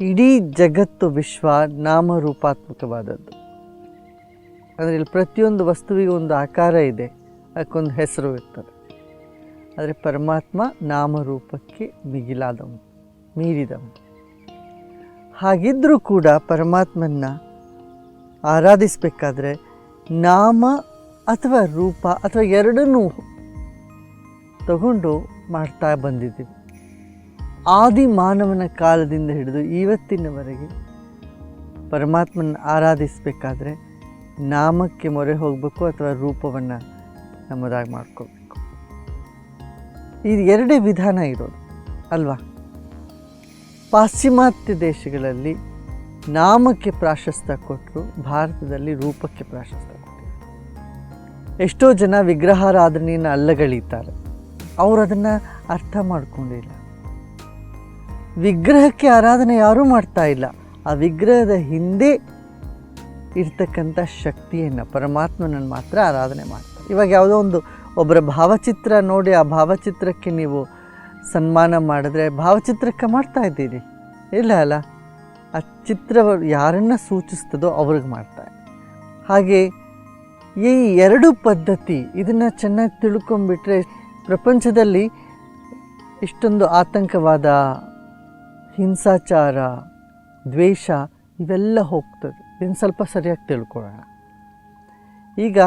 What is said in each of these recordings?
ಇಡೀ ಜಗತ್ತು ವಿಶ್ವ ನಾಮರೂಪಾತ್ಮಕವಾದದ್ದು. ಅಂದರೆ ಇಲ್ಲಿ ಪ್ರತಿಯೊಂದು ವಸ್ತುವಿಗೆ ಒಂದು ಆಕಾರ ಇದೆ, ಅದಕ್ಕೊಂದು ಹೆಸರು ಇರ್ತದೆ. ಆದರೆ ಪರಮಾತ್ಮ ನಾಮರೂಪಕ್ಕೆ ಮಿಗಿಲಾದವನು, ಮೀರಿದವನು. ಹಾಗಿದ್ದರೂ ಕೂಡ ಪರಮಾತ್ಮನ ಆರಾಧಿಸಬೇಕಾದ್ರೆ ನಾಮ ಅಥವಾ ರೂಪ ಅಥವಾ ಎರಡನ್ನೂ ತಗೊಂಡು ಮಾಡ್ತಾ ಬಂದಿದ್ದೀವಿ. ಆದಿ ಮಾನವನ ಕಾಲದಿಂದ ಹಿಡಿದು ಇವತ್ತಿನವರೆಗೆ ಪರಮಾತ್ಮನ ಆರಾಧಿಸಬೇಕಾದ್ರೆ ನಾಮಕ್ಕೆ ಮೊರೆ ಹೋಗಬೇಕು ಅಥವಾ ರೂಪವನ್ನು ನಮ್ಮದಾಗಿ ಮಾಡ್ಕೋಬೇಕು. ಇದು ಎರಡೇ ವಿಧಾನ ಇರೋದು ಅಲ್ವಾ? ಪಾಶ್ಚಿಮಾತ್ಯ ದೇಶಗಳಲ್ಲಿ ನಾಮಕ್ಕೆ ಪ್ರಾಶಸ್ತ್ಯ ಕೊಟ್ಟರು ಭಾರತದಲ್ಲಿ ರೂಪಕ್ಕೆ ಪ್ರಾಶಸ್ತ್ಯ ಕೊಟ್ಟರು ಎಷ್ಟೋ ಜನ ವಿಗ್ರಹಾರಾಧನೆಯನ್ನು ಅಲ್ಲಗಳೀತಾರೆ ಅವರು ಅದನ್ನು ಅರ್ಥ ಮಾಡ್ಕೊಂಡಿಲ್ಲ. ವಿಗ್ರಹಕ್ಕೆ ಆರಾಧನೆ ಯಾರೂ ಮಾಡ್ತಾ ಇಲ್ಲ. ಆ ವಿಗ್ರಹದ ಹಿಂದೆ ಇರ್ತಕ್ಕಂಥ ಶಕ್ತಿಯನ್ನು ಪರಮಾತ್ಮನನ್ನು ಮಾತ್ರ ಆರಾಧನೆ ಮಾಡ್ತಾರೆ. ಇವಾಗ ಯಾವುದೋ ಒಂದು ಒಬ್ಬರ ಭಾವಚಿತ್ರ ನೋಡಿ ಆ ಭಾವಚಿತ್ರಕ್ಕೆ ನೀವು ಸನ್ಮಾನ ಮಾಡಿದ್ರೆ ಭಾವಚಿತ್ರಕ್ಕೆ ಮಾಡ್ತಾ ಇದ್ದೀರಿ. ಇಲ್ಲ ಅಲ್ಲ? ಆ ಚಿತ್ರ ಯಾರನ್ನು ಸೂಚಿಸ್ತದೋ ಅವ್ರಿಗೆ ಮಾಡ್ತಾರೆ ಹಾಗೆ ಈ ಎರಡು ಪದ್ಧತಿ ಇದನ್ನು ಚೆನ್ನಾಗಿ ತಿಳ್ಕೊಂಬಿಟ್ರೆ ಪ್ರಪಂಚದಲ್ಲಿ ಇಷ್ಟೊಂದು ಆತಂಕವಾದ ಹಿಂಸಾಚಾರ, ದ್ವೇಷ, ಇವೆಲ್ಲ ಹೋಗ್ತದೆ. ಇನ್ನು ಸ್ವಲ್ಪ ಸರಿಯಾಗಿ ತಿಳ್ಕೊಳ್ಳೋಣ. ಈಗ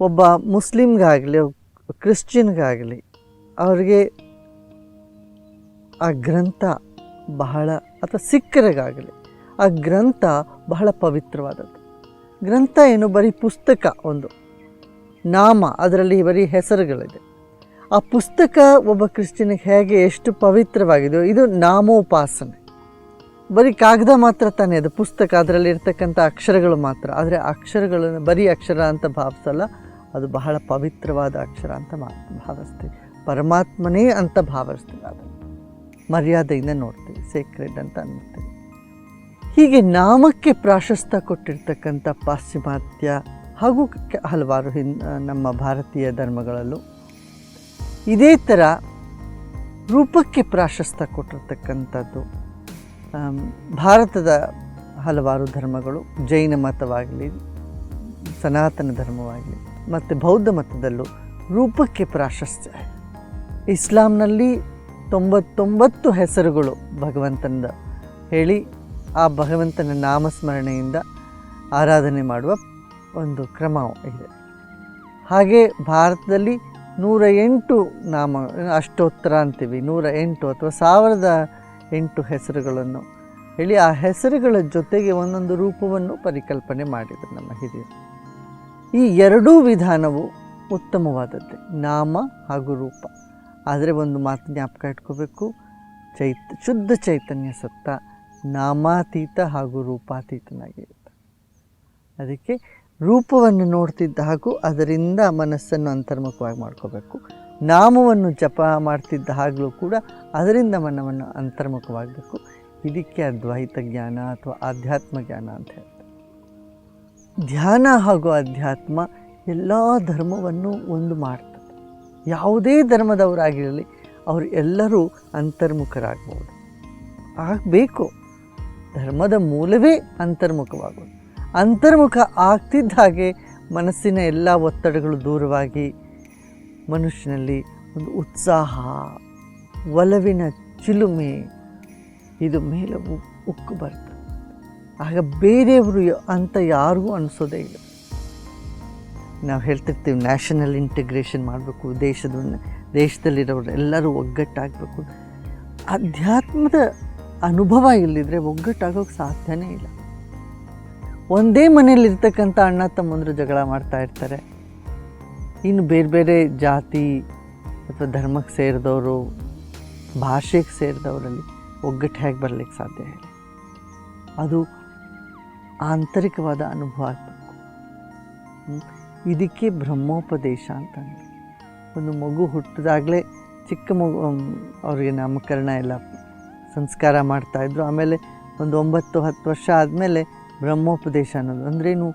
ಒಬ್ಬ ಮುಸ್ಲಿಮ್ಗಾಗಲಿ, ಕ್ರಿಶ್ಚಿಯನ್ಗಾಗಲಿ, ಅವ್ರಿಗೆ ಆ ಗ್ರಂಥ ಬಹಳ, ಅಥವಾ ಸಿಖ್ಖರಿಗಾಗಲಿ, ಆ ಗ್ರಂಥ ಬಹಳ ಪವಿತ್ರವಾದದ್ದು. ಗ್ರಂಥ ಏನು ಬರೀ ಪುಸ್ತಕ ಒಂದು. ನಾಮ, ಅದರಲ್ಲಿ ಬರೀ ಹೆಸರುಗಳಿದೆ. ಆ ಪುಸ್ತಕ ಒಬ್ಬ ಕ್ರಿಶ್ಚಿಯನಿಗೆ ಹೇಗೆ ಎಷ್ಟು ಪವಿತ್ರವಾಗಿದೆಯೋ, ಇದು ನಾಮೋಪಾಸನೆ. ಬರೀ ಕಾಗದ ಮಾತ್ರ ತಾನೇ ಅದು, ಪುಸ್ತಕ, ಅದರಲ್ಲಿ ಇರ್ತಕ್ಕಂಥ ಅಕ್ಷರಗಳು ಮಾತ್ರ. ಆದರೆ ಅಕ್ಷರಗಳನ್ನು, ಬರೀ ಅಕ್ಷರ ಅಂತ ಭಾವಿಸಲ್ಲ, ಅದು ಬಹಳ ಪವಿತ್ರವಾದ ಅಕ್ಷರ ಅಂತ ಮಾ, ಭಾವಿಸ್ತೀವಿ. ಪರಮಾತ್ಮನೇ ಅಂತ ಭಾವಿಸ್ತೀವಿ ಅದು ಮರ್ಯಾದೆಯಿಂದ ನೋಡ್ತೀವಿ ಸೇಕ್ರೆಡ್ ಅಂತ ಅನ್ನುತ್ತೀವಿ. ಹೀಗೆ ನಾಮಕ್ಕೆ ಪ್ರಾಶಸ್ತ್ಯ ಕೊಟ್ಟಿರ್ತಕ್ಕಂಥ ಪಾಶ್ಚಿಮಾತ್ಯ ಹಾಗೂ ಹಲವಾರು ಹಿನ್, ನಮ್ಮ ಭಾರತೀಯ ಧರ್ಮಗಳಲ್ಲೂ ಇದೇ ಥರ ರೂಪಕ್ಕೆ ಪ್ರಾಶಸ್ತ್ಯ ಕೊಟ್ಟಿರ್ತಕ್ಕಂಥದ್ದು ಭಾರತದ ಹಲವಾರು ಧರ್ಮಗಳು, ಜೈನ ಮತವಾಗಲಿ, ಸನಾತನ ಧರ್ಮವಾಗಲಿ, ಮತ್ತು ಬೌದ್ಧ ಮತದಲ್ಲೂ ರೂಪಕ್ಕೆ ಪ್ರಾಶಸ್ತ್ಯ. ಇಸ್ಲಾಂನಲ್ಲಿ ತೊಂಬತ್ತೊಂಬತ್ತು ಹೆಸರುಗಳು ಭಗವಂತನದ ಹೇಳಿ, ಆ ಭಗವಂತನ ನಾಮಸ್ಮರಣೆಯಿಂದ ಆರಾಧನೆ ಮಾಡುವ ಒಂದು ಕ್ರಮ ಇದೆ. ಹಾಗೆ ಭಾರತದಲ್ಲಿ ನೂರ ಎಂಟು ನಾಮ, ಅಷ್ಟೋತ್ತರ ಅಂತೀವಿ ನೂರ ಎಂಟು ಅಥವಾ ಸಾವಿರದ ಎಂಟು ಹೆಸರುಗಳನ್ನು. ಹೇಳಿ, ಆ ಹೆಸರುಗಳ ಜೊತೆಗೆ ಒಂದೊಂದು ರೂಪವನ್ನು ಪರಿಕಲ್ಪನೆ ಮಾಡಿದರು ನಮ್ಮ ಹಿರಿಯರು. ಈ ಎರಡೂ ವಿಧಾನವು ಉತ್ತಮವಾದದ್ದೇ, ನಾಮ ಹಾಗೂ ರೂಪ. ಆದರೆ ಒಂದು ಮಾತು ಜ್ಞಾಪಕ ಇಟ್ಕೋಬೇಕು. ಚೈತ್, ಶುದ್ಧ ಚೈತನ್ಯ ಸತ್ತ ನಾಮಾತೀತ ಹಾಗೂ ರೂಪಾತೀತನಾಗಿರುತ್ತೆ. ಅದಕ್ಕೆ ರೂಪವನ್ನು ನೋಡ್ತಿದ್ದ ಹಾಗೂ ಅದರಿಂದ ಮನಸ್ಸನ್ನು ಅಂತರ್ಮುಖವಾಗಿ ಮಾಡ್ಕೋಬೇಕು. ನಾಮವನ್ನು ಜಪ ಮಾಡ್ತಿದ್ದ ಹಾಗಲೂ ಕೂಡ ಅದರಿಂದ ಮನವನ್ನು ಅಂತರ್ಮುಖವಾಗಬೇಕು. ಇದಕ್ಕೆ ಅದ್ವೈತ ಜ್ಞಾನ ಅಥವಾ ಆಧ್ಯಾತ್ಮ ಜ್ಞಾನ ಅಂತ ಹೇಳ್ತಾರೆ. ಧ್ಯಾನ ಹಾಗೂ ಅಧ್ಯಾತ್ಮ ಎಲ್ಲ ಧರ್ಮವನ್ನು ಒಂದು ಮಾಡ್ತದೆ. ಯಾವುದೇ ಧರ್ಮದವರಾಗಿರಲಿ ಅವರು ಎಲ್ಲರೂ ಅಂತರ್ಮುಖರಾಗ್ಬೋದು. ಆಗಬೇಕು. ಧರ್ಮದ ಮೂಲವೇ ಅಂತರ್ಮುಖವಾಗೋದು. ಅಂತರ್ಮುಖ ಆಗ್ತಿದ್ದ ಹಾಗೆ ಮನಸ್ಸಿನ ಎಲ್ಲ ಒತ್ತಡಗಳು ದೂರವಾಗಿ ಮನುಷ್ಯನಲ್ಲಿ ಒಂದು ಉತ್ಸಾಹ, ಒಲವಿನ ಚಿಲುಮೆ, ಇದು ಮೇಲೆ ಉಕ್ಕು ಬರ್ತದೆ ಆಗ ಬೇರೆಯವರು ಅಂತ ಯಾರಿಗೂ ಅನಿಸೋದೇ ಇಲ್ಲ. ನಾವು ಹೇಳ್ತಿರ್ತೀವಿ ನ್ಯಾಷನಲ್ ಇಂಟಿಗ್ರೇಷನ್ ಮಾಡಬೇಕು, ದೇಶದ, ದೇಶದಲ್ಲಿರೋರು ಎಲ್ಲರೂ ಒಗ್ಗಟ್ಟಾಗಬೇಕು. ಅಧ್ಯಾತ್ಮದ ಅನುಭವ ಇಲ್ಲದಿದ್ದರೆ ಒಗ್ಗಟ್ಟಾಗೋಕ್ಕೆ ಸಾಧ್ಯನೇ ಇಲ್ಲ. ಒಂದೇ ಮನೆಯಲ್ಲಿರ್ತಕ್ಕಂಥ ಅಣ್ಣ ತಮ್ಮಂದರು ಜಗಳ ಮಾಡ್ತಾ ಇರ್ತಾರೆ. ಇನ್ನು ಬೇರೆ ಬೇರೆ ಜಾತಿ ಅಥವಾ ಧರ್ಮಕ್ಕೆ ಸೇರಿದವರು, ಭಾಷೆಗೆ ಸೇರಿದವರಲ್ಲಿ ಒಗ್ಗಟ್ಟು ಹೇಗೆ ಬರಲಿಕ್ಕೆ ಸಾಧ್ಯ ಹೇಳಿ. ಅದು ಆಂತರಿಕವಾದ ಅನುಭವ ಆಗಬೇಕು. ಇದಕ್ಕೆ ಬ್ರಹ್ಮೋಪದೇಶ ಅಂತಂದರೆ. ಒಂದು ಮಗು ಹುಟ್ಟಿದಾಗಲೇ ಚಿಕ್ಕ ಮಗು ಅವರಿಗೆ ನಾಮಕರಣ ಎಲ್ಲ ಸಂಸ್ಕಾರ ಮಾಡ್ತಾಯಿದ್ರು ಆಮೇಲೆ ಒಂದು ಒಂಬತ್ತು ಹತ್ತು ವರ್ಷ ಆದಮೇಲೆ ಬ್ರಹ್ಮೋಪದೇಶ ಅನ್ನೋದು. ಅಂದ್ರೇನು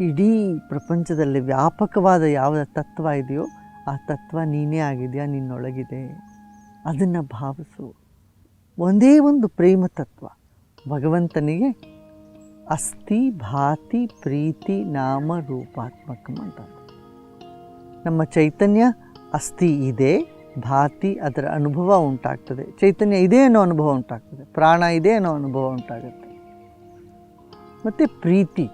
ಇಡೀ ಪ್ರಪಂಚದಲ್ಲಿ ವ್ಯಾಪಕವಾದ ಯಾವ ತತ್ವ ಇದೆಯೋ, ಆ ತತ್ವ ನೀನೇ ಆಗಿದೆಯಾ, ನಿನ್ನೊಳಗಿದೆ. ಅದನ್ನು ಭಾವಿಸು. ಒಂದೇ ಒಂದು ಪ್ರೇಮ ತತ್ವ. ಭಗವಂತನಿಗೆ ಅಸ್ಥಿ, ಭಾತಿ, ಪ್ರೀತಿ, ನಾಮ ರೂಪಾತ್ಮಕ ಅಂತ ನಮ್ಮ ಚೈತನ್ಯ ಅಸ್ಥಿ ಇದೆ, ಭಾತಿ ಅದರ ಅನುಭವ ಉಂಟಾಗ್ತದೆ. ಚೈತನ್ಯ ಇದೆ ಅನ್ನೋ ಅನುಭವ ಉಂಟಾಗ್ತದೆ. ಪ್ರಾಣ ಇದೆ ಅನ್ನೋ ಅನುಭವ ಉಂಟಾಗುತ್ತೆ. ಮತ್ತು ಪ್ರೀತಿ.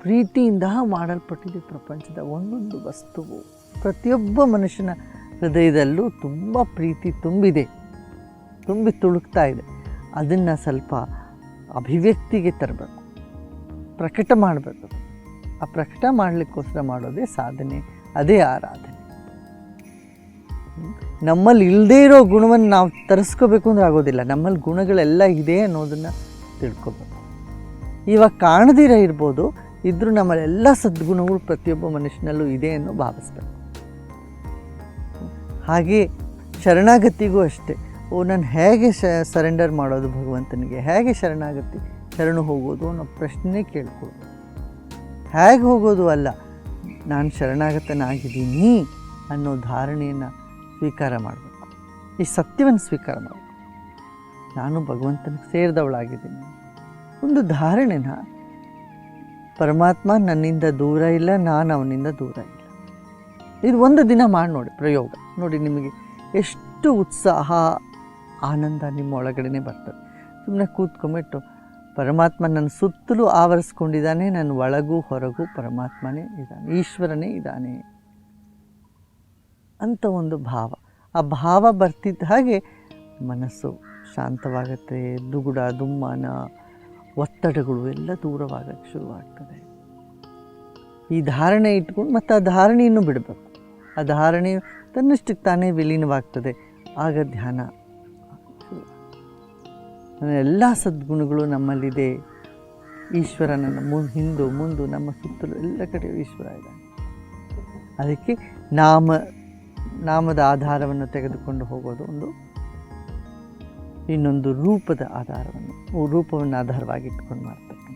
ಪ್ರೀತಿಯಿಂದ ಮಾಡಲ್ಪಟ್ಟಿದೆ ಪ್ರಪಂಚದ ಒಂದೊಂದು ವಸ್ತುವು. ಪ್ರತಿಯೊಬ್ಬ ಮನುಷ್ಯನ ಹೃದಯದಲ್ಲೂ ತುಂಬ ಪ್ರೀತಿ ತುಂಬಿದೆ. ತುಂಬಿ ತುಳುಕ್ತಾ ಇದೆ. ಅದನ್ನು ಸ್ವಲ್ಪ ಅಭಿವ್ಯಕ್ತಿಗೆ ತರಬೇಕು. ಪ್ರಕಟ ಮಾಡಬೇಕು. ಆ ಪ್ರಕಟ ಮಾಡಲಿಕ್ಕೋಸ್ಕರ ಮಾಡೋದೇ ಸಾಧನೆ, ಅದೇ ಆರಾಧನೆ. ನಮ್ಮಲ್ಲಿ ಇಲ್ಲದೇ ಇರೋ ಗುಣವನ್ನು ನಾವು ತರಿಸ್ಕೋಬೇಕು ಅಂದ್ರೆ ಆಗೋದಿಲ್ಲ. ನಮ್ಮಲ್ಲಿ ಗುಣಗಳೆಲ್ಲ ಇದೆ ಅನ್ನೋದನ್ನು ತಿಳ್ಕೊಬೇಕು. ಇವಾಗ ಕಾಣದಿರ ಇರ್ಬೋದು, ಇದ್ರೂ ನಮ್ಮಲ್ಲೆಲ್ಲ ಸದ್ಗುಣಗಳು ಪ್ರತಿಯೊಬ್ಬ ಮನುಷ್ಯನಲ್ಲೂ ಇದೆ ಅನ್ನೋ ಭಾವಿಸ್ಬೇಕು ಹಾಗೆ ಶರಣಾಗತಿಗೂ ಅಷ್ಟೇ. ಓ, ನಾನು ಹೇಗೆ ಶ ಸರೆಂಡರ್ ಮಾಡೋದು ಭಗವಂತನಿಗೆ? ಹೇಗೆ ಶರಣಾಗತಿ, ಶರಣು ಹೋಗೋದು ಅನ್ನೋ ಪ್ರಶ್ನೆ ಕೇಳ್ಕೊಳ್ಳೋದು ಹೇಗೆ ಹೋಗೋದು ಅಲ್ಲ, ನಾನು ಶರಣಾಗತನಾಗಿದ್ದೀನಿ ಅನ್ನೋ ಧಾರಣೆಯನ್ನು ಸ್ವೀಕಾರ ಮಾಡಬೇಕು. ಈ ಸತ್ಯವನ್ನು ಸ್ವೀಕಾರ ಮಾಡಬೇಕು. ನಾನು ಭಗವಂತನಿಗೆ ಸೇರಿದವಳಾಗಿದ್ದೀನಿ. ಒಂದು ಧಾರಣೆನ. ಪರಮಾತ್ಮ ನನ್ನಿಂದ ದೂರ ಇಲ್ಲ, ನಾನು ಅವನಿಂದ ದೂರ ಇಲ್ಲ. ಇದು ಒಂದು ದಿನ ಮಾಡಿ ನೋಡಿ, ಪ್ರಯೋಗ. ನೋಡಿ ನಿಮಗೆ ಎಷ್ಟು ಉತ್ಸಾಹ, ಆನಂದ ನಿಮ್ಮ ಒಳಗಡೆನೆ ಬರ್ತದೆ. ಸುಮ್ಮನೆ ಕೂತ್ಕೊಂಬಿಟ್ಟು ಪರಮಾತ್ಮ ನನ್ನ ಸುತ್ತಲೂ ಆವರಿಸ್ಕೊಂಡಿದ್ದಾನೆ ನನ್ನ ಒಳಗೂ ಹೊರಗೂ ಪರಮಾತ್ಮನೇ ಇದ್ದಾನೆ, ಈಶ್ವರನೇ ಇದ್ದಾನೆ ಅಂತ ಒಂದು ಭಾವ. ಆ ಭಾವ ಬರ್ತಿದ್ದ ಹಾಗೆ ಮನಸ್ಸು ಶಾಂತವಾಗುತ್ತೆ, ದುಗುಡ, ದುಮ್ಮಾನ ಒತ್ತಡಗಳು ಎಲ್ಲ ದೂರವಾಗಕ್ಕೆ ಶುರುವಾಗ್ತದೆ. ಈ ಧಾರಣೆ ಇಟ್ಕೊಂಡು ಮತ್ತು ಆ ಧಾರಣೆಯನ್ನು ಬಿಡಬೇಕು. ಆ ಧಾರಣೆ ತನ್ನಷ್ಟಕ್ಕೆ ತಾನೇ ವಿಲೀನವಾಗ್ತದೆ. ಆಗ ಧ್ಯಾನ ಎಲ್ಲ ಸದ್ಗುಣಗಳು ನಮ್ಮಲ್ಲಿದೆ. ಈಶ್ವರನ ನನ್ನ ಮು ಹಿಂದು, ಮುಂದು, ನಮ್ಮ ಸುತ್ತಲೂ ಎಲ್ಲ ಕಡೆ ಈಶ್ವರ ಇದೆ. ಅದಕ್ಕೆ ನಾಮ, ನಾಮದ ಆಧಾರವನ್ನು ತೆಗೆದುಕೊಂಡು ಹೋಗೋದು ಒಂದು ಇನ್ನೊಂದು ರೂಪದ ಆಧಾರವನ್ನು ರೂಪವನ್ನು ಆಧಾರವಾಗಿ ಇಟ್ಕೊಂಡು ಮಾಡ್ತಕ್ಕಂಥ